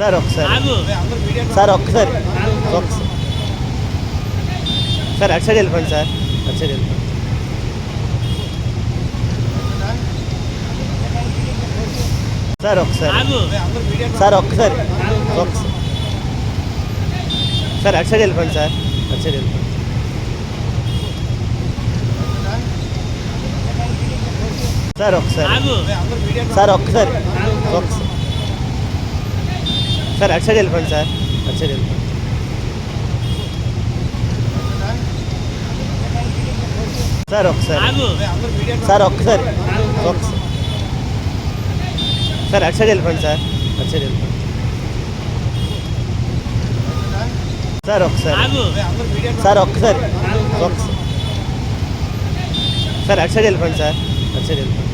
Sir ఒకసారి. Sir ఒక్కసారి. ఒక్కసారి సార్ అటు సైడ్ వెళ్ళిపోండి సార్. అటు సైడ్ వెళ్ళిపోండి. సార్ ఒకసారి. సార్ ఒక్కసారి. ఒక్కసారి సార్ అటు సైడ్ వెళ్ళిపోండి సార్. అటు సైడ్ వెళ్ళిపోండి. సార్ ఒకసారి. సార్ ఒక్కసారి. ఒక్కసారి సార్ అటు సైడ్ వెళ్ళిపోండి సార్. అటు సైడ్ వెళ్ళిపోండి సార్ ఒకసారి. సార్ ఒక్కసారి సార్ అటు సైడ్ వెళ్ళిపోండి సార్. అటు సైడ్ వెళ్ళిపోండి సార్ ఒకసారి. సార్ ఒక్కసారి సార్ అటు సైడ్ వెళ్ళిపోండి సార్. అటు సైడ్ వెళ్ళిపోండి